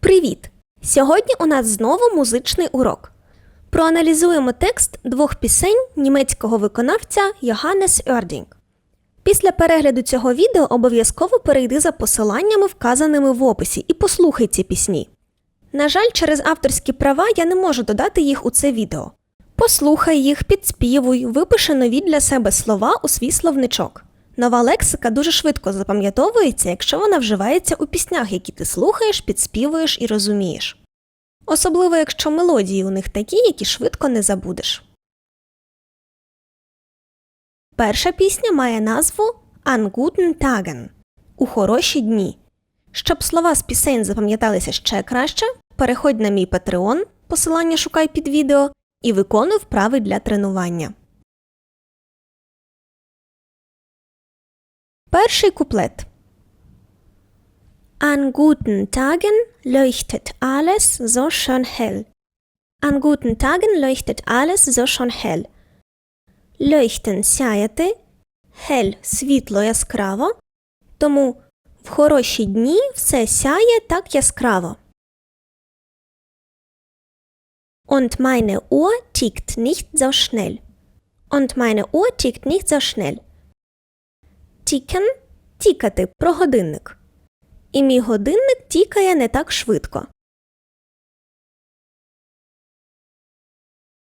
Привіт! Сьогодні у нас знову музичний урок. Проаналізуємо текст двох пісень німецького виконавця Йоганнес Ердінг. Після перегляду цього відео обов'язково перейди за посиланнями, вказаними в описі, і послухай ці пісні. На жаль, через авторські права я не можу додати їх у це відео. Послухай їх, підспівуй, випиши нові для себе слова у свій словничок. Нова лексика дуже швидко запам'ятовується, якщо вона вживається у піснях, які ти слухаєш, підспівуєш і розумієш. Особливо, якщо мелодії у них такі, які швидко не забудеш. Перша пісня має назву An guten Tagen у хороші дні. Щоб слова з пісень запам'яталися ще краще, переходь на мій Patreon, посилання шукай під відео, і виконуй вправи для тренування. Перший куплет. An guten Tagen leuchtet alles so schön hell. An guten Tagen leuchtet alles so schön hell. Leuchten – сяяти, hell – світло яскраво, тому в хороші дні все сяє так яскраво. Und meine Uhr tickt nicht so schnell. Und meine Uhr tickt nicht so schnell. Тікен – тікати про годинник. І мій годинник тікає не так швидко.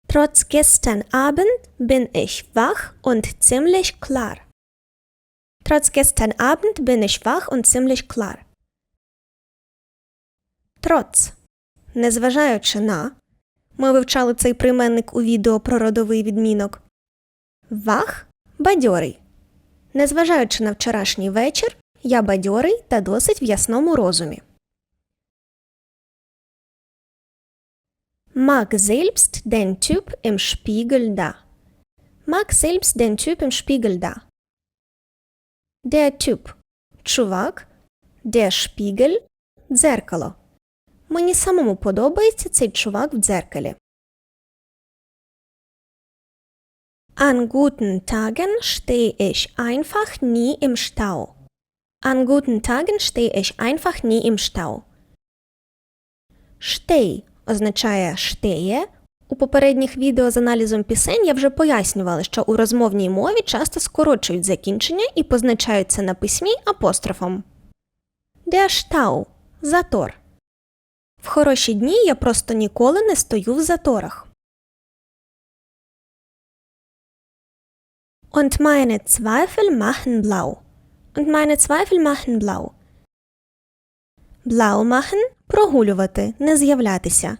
Trotz gestern Abend bin ich wach und ziemlich klar. Trotz gestern Abend bin ich wach und ziemlich klar. Trotz. Незважаючи на. Ми вивчали цей прийменник у відео про родовий відмінок. Вах бадьорий. Незважаючи на вчорашній вечір, я бадьорий та досить в ясному розумі. Mag selbst den Typ im Spiegel da. Mag selbst den Typ im Spiegel da. Der Typ – чувак, der Spiegel – дзеркало. Мені самому подобається цей чувак в дзеркалі. An guten Tagen stehe ich einfach nie im Stau. An guten Tagen stehe ich einfach nie im Stau. Stay означає «штеє». У попередніх відео з аналізом пісень я вже пояснювала, що у розмовній мові часто скорочують закінчення і позначаються на письмі апострофом. Der Stau – затор. В хороші дні я просто ніколи не стою в заторах. Und meine Zweifel machen blau. Und meine Zweifel machen blau. Blau machen – прогулювати, не з'являтися.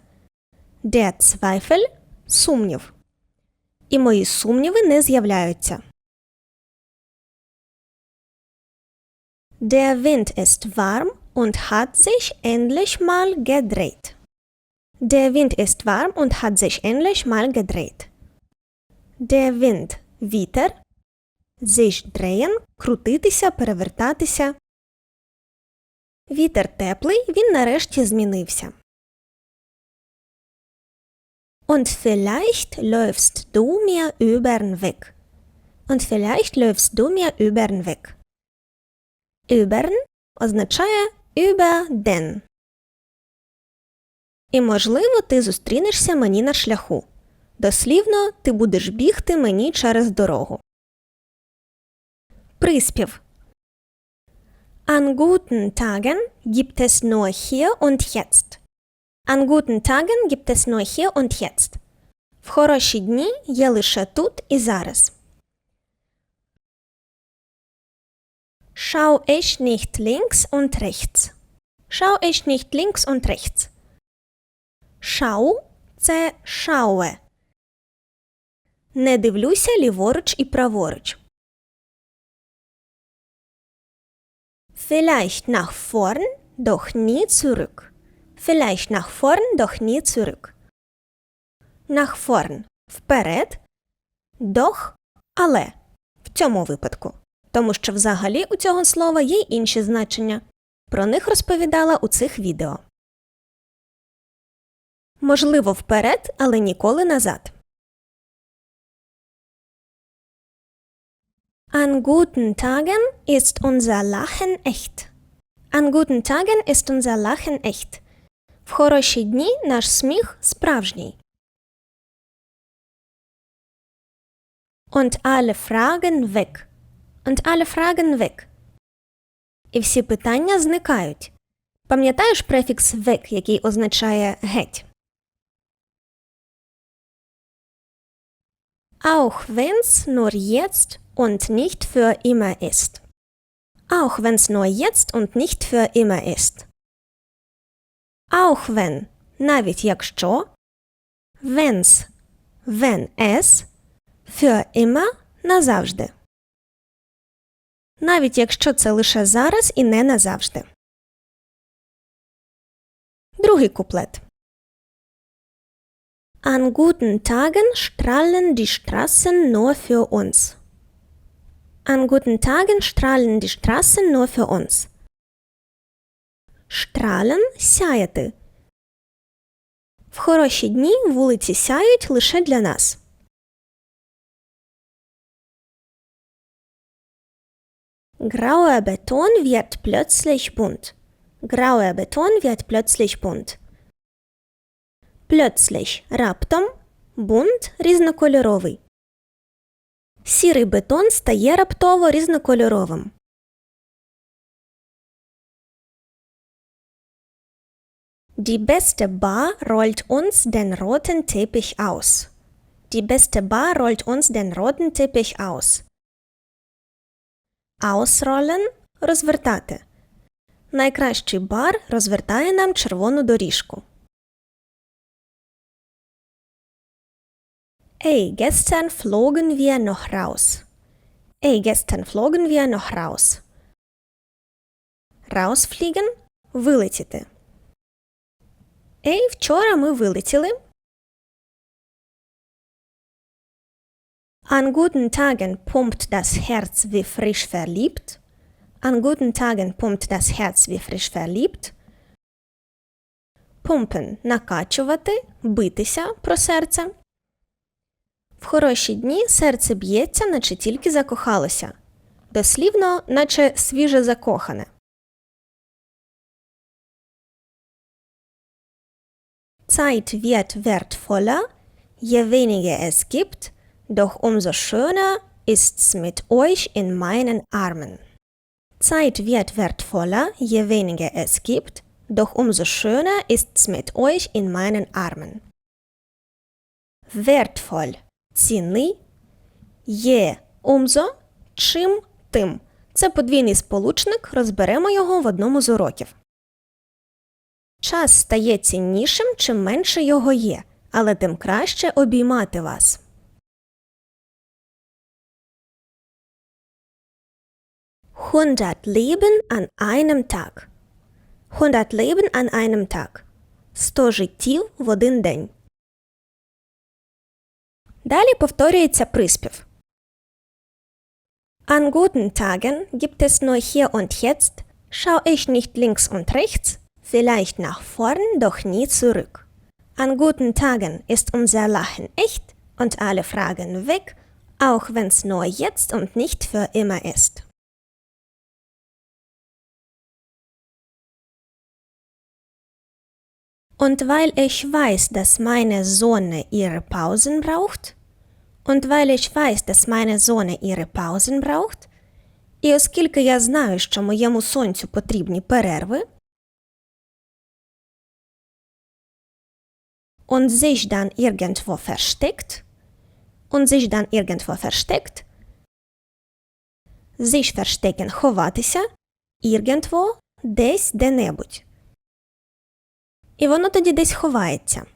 Der Zweifel – сумнів. І мої сумніви не з'являються. Der Wind ist warm und hat sich endlich mal gedreht. Der Wind ist warm und hat sich endlich mal gedreht. Der Wind – вітер. Sich крутитися, перевертатися. Вітер теплий, він нарешті змінився. Und vielleicht läufst du mir übern Weg. Und vielleicht läufst du mir übern Weg. Übern означає über den. І, можливо, ти зустрінешся мені на шляху. Дослівно, ти будеш бігти мені через дорогу. Приспів. An guten Tagen gibt es nur hier und jetzt. An guten Tagen gibt es nur hier und jetzt. В хороші дні є лише тут і зараз. Schau ich nicht links und rechts. Schau ich nicht links und rechts. Schau – це schaue. Не дивлюся ліворуч і праворуч. Vielleicht nach vorn, doch nie zurück. Vielleicht nach vorn, doch nie zurück. Nach vorn – вперед. Doch – але. В цьому випадку. Тому що взагалі у цього слова є інші значення. Про них розповідала у цих відео. Можливо, вперед, але ніколи назад. An guten Tagen ist unser Lachen echt. An guten Tagen ist unser Lachen echt. В хороші дні наш сміх справжній. Und alle Fragen weg. Und alle Fragen weg. І всі питання зникають. Пам'ятаєш префікс weg, який означає геть? Auch wenn's nur jetzt und nicht für immer ist. Auch wenn's nur jetzt und nicht für immer ist. Auch wenn, навіть якщо, wenn's, wenn es, für immer назавжди. Навіть якщо це лише зараз і не назавжди. Другий куплет. An guten Tagen strahlen die Straßen nur für uns. An guten Tagen strahlen die Straßen nur für uns. Strahlen – сяяти. В хороші дні вулиці сяють лише для нас. Grauer Beton wird plötzlich bunt. Grauer Beton wird plötzlich bunt. Plötzlich – раптом, bunt – різнокольоровий. Сірий бетон стає раптово різнокольоровим. Die beste Bar rollt uns den roten Teppich aus. Die beste Bar rollt uns den roten Teppich aus. Ausrollen – розвертати. Найкращий бар розвертає нам червону доріжку. Ey, gestern flogen wir noch raus. Ey, gestern flogen wir noch raus. Rausfliegen – вилетіти. Ей, вчора ми вилетіли. An guten Tagen pumpt das Herz wie frisch verliebt. An guten Tagen pumpt das Herz wie frisch verliebt. Pumpen – накачувати, битися про серце. В хороші дні серце б'ється, наче тільки закохалося. Дослівно, наче свіже закохане. Zeit wird wertvoller, je weniger es gibt, doch umso schöner ist's mit euch in meinen Armen. Zeit wird wertvoller, je weniger es gibt, doch umso schöner ist's mit euch in meinen Armen. Wertvoll – цінний, є умзо – чим тим. Це подвійний сполучник, розберемо його в одному з уроків. Час стає ціннішим, чим менше його є, але тим краще обіймати вас. Hundert Leben an einem Tag. Hundert Leben an einem Tag. Сто життів в один день. Далі повторюється приспів. An guten Tagen gibt es nur hier und jetzt, schau ich nicht links und rechts, vielleicht nach vorn, doch nie zurück. An guten Tagen ist unser Lachen echt und alle Fragen weg, auch wenn's nur jetzt und nicht für immer ist. Und weil ich weiß, dass meine Sonne ihre Pausen braucht, und weil ich weiß, dass meine Sonne ihre Pausen braucht, і оскільки я знаю, що моєму сонцю потрібні перерви, und sich dann irgendwo versteckt, und sich dann irgendwo versteckt, sich verstecken – ховатися, irgendwo – десь де-небудь. І воно тоді десь ховається.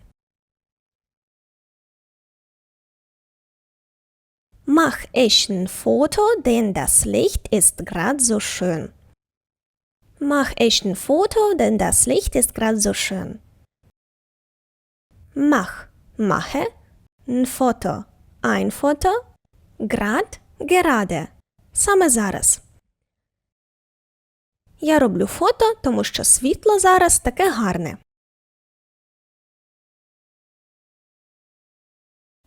Mach ich ein Foto, denn das Licht ist grad so schön. Mach ich ein Foto, denn das Licht ist grad so schön. Mach, mache, ein Foto, ein Foto, grad, gerade. Саме зараз. Я роблю фото, тому що світло зараз таке гарне.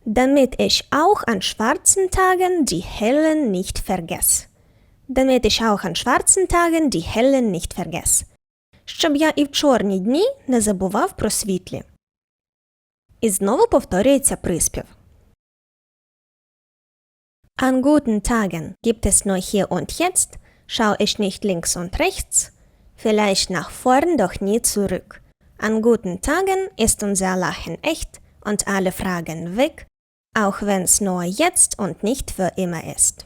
damit ich auch an schwarzen Tagen die hellen nicht vergesse. Damit ich auch an schwarzen Tagen die hellen nicht vergesse. щоб я і в чорні дні не забував про світлі. І знову повторюється приспів. An guten Tagen gibt es nur hier und jetzt, schau ich nicht links und rechts, vielleicht nach vorn, doch nie zurück. An guten Tagen ist unser Lachen echt und alle Fragen weg, auch wenn's nur jetzt und nicht für immer ist.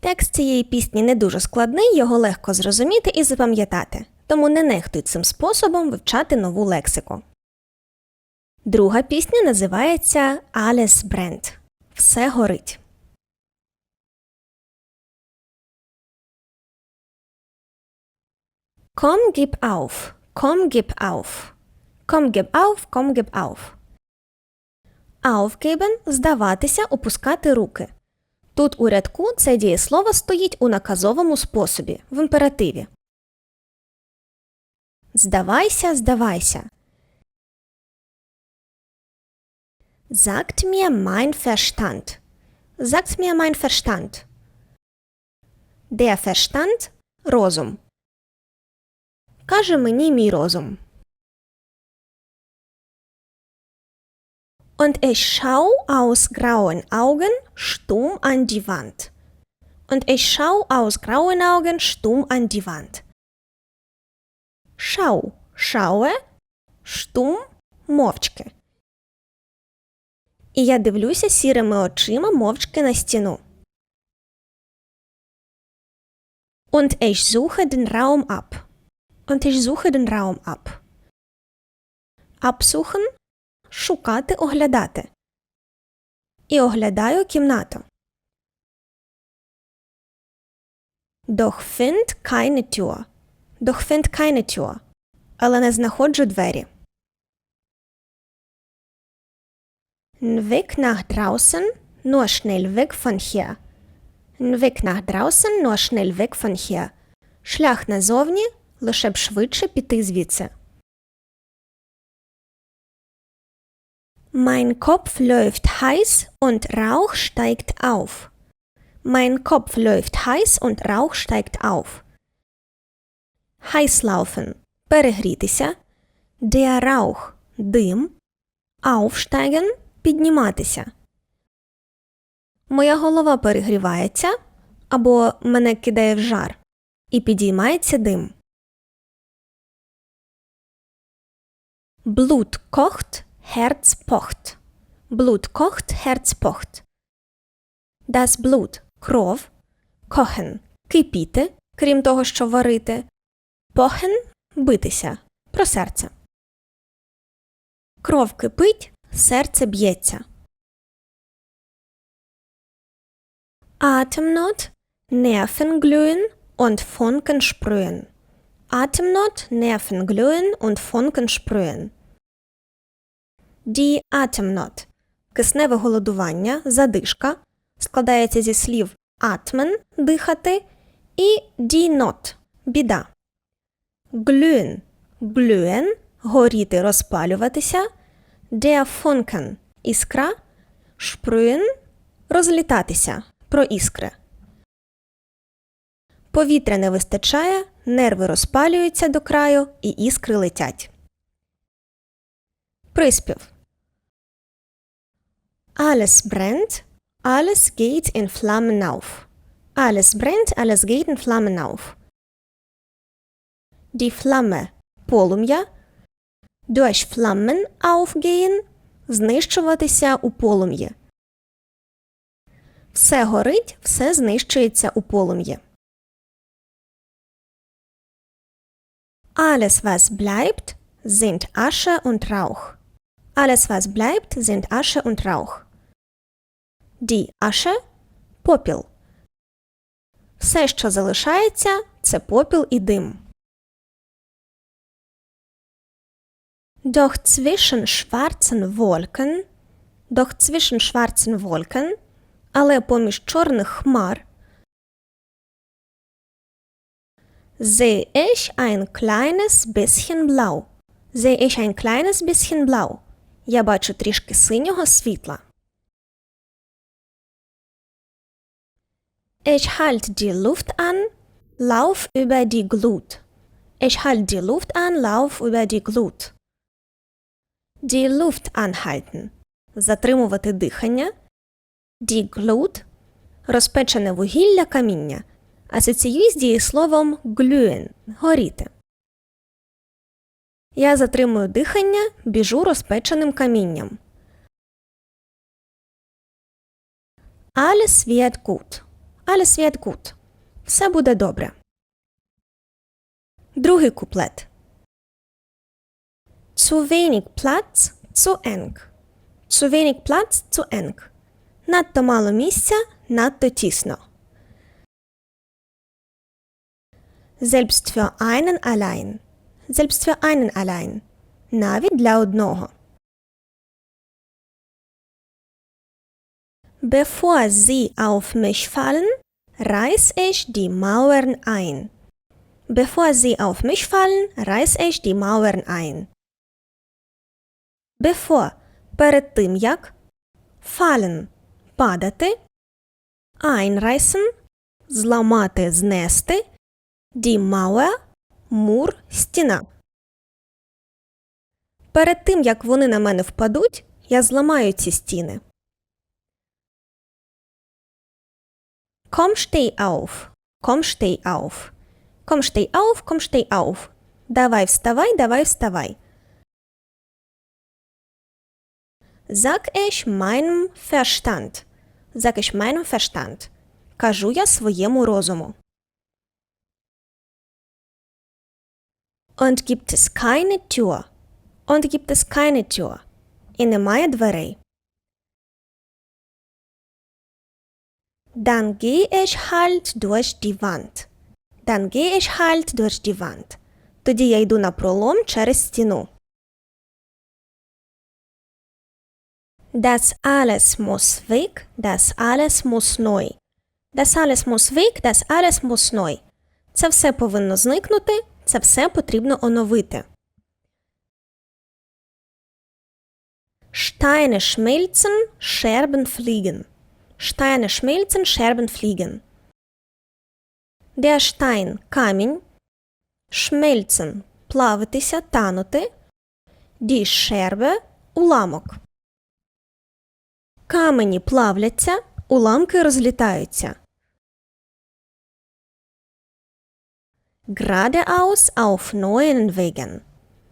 Текст цієї пісні не дуже складний, його легко зрозуміти і запам'ятати, тому не нехтуй цим способом вивчати нову лексику. Друга пісня називається Alles brennt. Все горить. Komm, gib auf. Komm, gib auf. Komm, gib auf, komm, gib auf. Aufgeben – здаватися, опускати руки. Тут у рядку це дієслово стоїть у наказовому способі, в імперативі. Здавайся, здавайся. Sagt mir mein Verstand. Sagt mir mein Verstand. Der Verstand – розум. Каже мені мій розум. Und ich schau aus grauen Augen stumm an die Wand. Und ich schau aus grauen Augen stumm an die Wand. Schau, schaue, stumm, мовчки. І я дивлюся сірими очима мовчки на стіну. Und ich suche den Raum ab. Und ich suche den Raum ab. Absuchen – шукати, оглядати. І оглядаю кімнату. Doch find keine Tür. Doch find keine Tür. Але не знаходжу двері. N Weg nach draußen, nur schnell weg von hier. N Weg nach draußen, nur schnell weg von hier. Шлях назовні, лише б швидше піти звідси. Mein Kopf läuft heiß und Rauch steigt auf. Mein Kopf läuft heiß und Rauch steigt auf. Heißlaufen – перегрітися. Der Rauch – дим. Aufsteigen – підніматися. Моя голова перегрівається або мене кидає в жар і підіймається дим. Blut kocht, Herz pocht. Blut kocht, Herz pocht. Das Blut – кров. Kochen – кипіти, крім того, що варити. Pochen – битися. Про серце. Кров кипить, серце б'ється. Atemnot, Nerven glühen und Funken sprühen. Atemnot, Nerven glühen und Funken sprühen. Die Atemnot – кисневе голодування, задишка, складається зі слів atmen – дихати і die Not – біда. Glühen – glühen – горіти, розпалюватися, der Funken – іскра, sprühen – розлітатися, про іскри. Повітря не вистачає, нерви розпалюються до краю і іскри летять. Приспів Alles brennt, alles geht in Flammen auf. Alles brennt, alles geht in Flammen auf. Die Flamme – полум'я. Durch Flammen aufgehen – знищуватися у полум'ї. Все горить, все знищується у полум'ї. Alles, was bleibt, sind Asche und Rauch. Alles, was bleibt, sind Asche und Rauch. Die Asche – попіл. Все, що залишається, це попіл і дим. Doch zwischen schwarzen Wolken, doch zwischen schwarzen Wolken, але поміж чорних хмар Sehe ich ein kleines bisschen blau. Sehe ich ein kleines bisschen blau. Я бачу трішки синього світла. Ich halte die Luft an, lauf über die Glut. Ich halte die Luft an, lauf über die Glut. Die Luft anhalten – затримувати дихання. Die Glut – розпечене вугілля каміння. Асоціюй з дієсловом glühen – горіти. Я затримую дихання, біжу розпеченим камінням. Alles wird gut. Alles wird gut. Все буде добре. Другий куплет. Zu wenig Platz, zu eng. Zu wenig Platz, zu eng. Надто мало місця, надто тісно. Selbst für einen allein. Selbst für einen allein. Навіть для одного. Bevor sie auf mich fallen, reiß ich die Mauern ein. Bevor sie auf mich fallen, reiß ich die Mauern ein. Bevor – перед тим як fallen – падати einreißen – зламати, знести die Mauer – мур, стіна. Перед тим, як вони на мене впадуть, я зламаю ці стіни. Komm, steh auf. Komm, steh auf. Komm, steh auf, komm, steh auf. Давай вставай, давай вставай. Sag ich meinem Verstand. Sag ich meinem Verstand. Кажу я своєму розуму. Und gibt es keine Tür. Und gibt es keine Tür. І немає дверей. Dann gehe ich halt durch die Wand. Dann gehe ich halt durch die Wand. Тоді я йду на пролом через стіну. Das alles muss weg, das alles muss neu. Das alles muss weg, das alles muss neu. Це все повинно зникнути, це все потрібно оновити. Steine schmelzen, Scherben fliegen. Steine schmelzen, Scherben fliegen. Der Stein – камінь. Schmelzen – плавитися, танути. Die Scherbe – уламок. Камені плавляться, уламки розлітаються. Geradeaus auf neuen Wegen.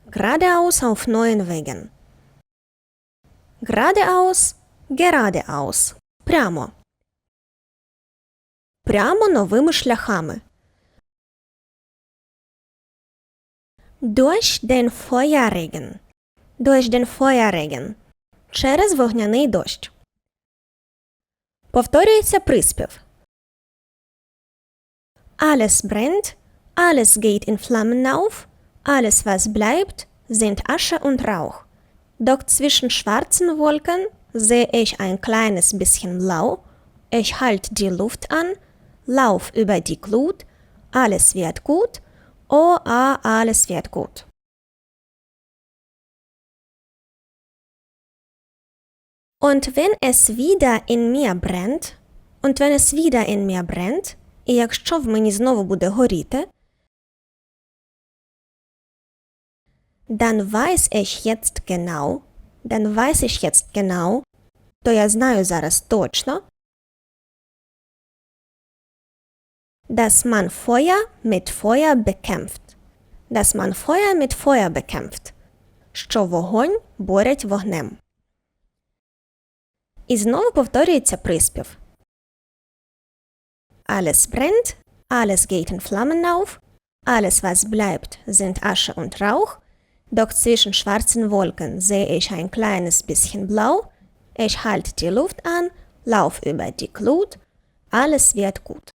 Geradeaus auf neuen Wegen. Geradeaus, geradeaus. Прямо. Прямо новими шляхами. Durch den Feuerregen. Durch den Feuerregen. Через вогняний дощ. Повторюється приспів. Alles brennt, alles geht in Flammen auf, alles was bleibt, sind Asche und Rauch. Doch zwischen schwarzen Wolken sehe ich ein kleines bisschen blau, ich halte die Luft an, lauf über die Glut, alles wird gut, oh ah, alles wird gut. Und wenn es wieder in mir brennt, und wenn es wieder in mir brennt, і якщо в мені знову буде горіти, dann weiß ich jetzt genau, dann weiß ich jetzt genau, то я знаю зараз точно, dass man Feuer mit Feuer bekämpft. Dass man Feuer mit Feuer bekämpft. Що вогонь борять вогнем. І знову повторюється приспів. Alles brennt, alles geht in Flammen auf, alles was bleibt sind Asche und Rauch, doch zwischen schwarzen Wolken sehe ich ein kleines bisschen blau, ich halte die Luft an, lauf über die Glut, alles wird gut.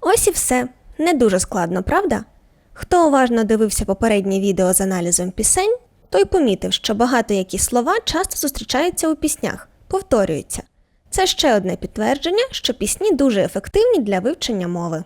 Ось і все. Не дуже складно, правда? Хто уважно дивився попереднє відео з аналізом пісень, той помітив, що багато які слова часто зустрічаються у піснях, повторюються. Це ще одне підтвердження, що пісні дуже ефективні для вивчення мови.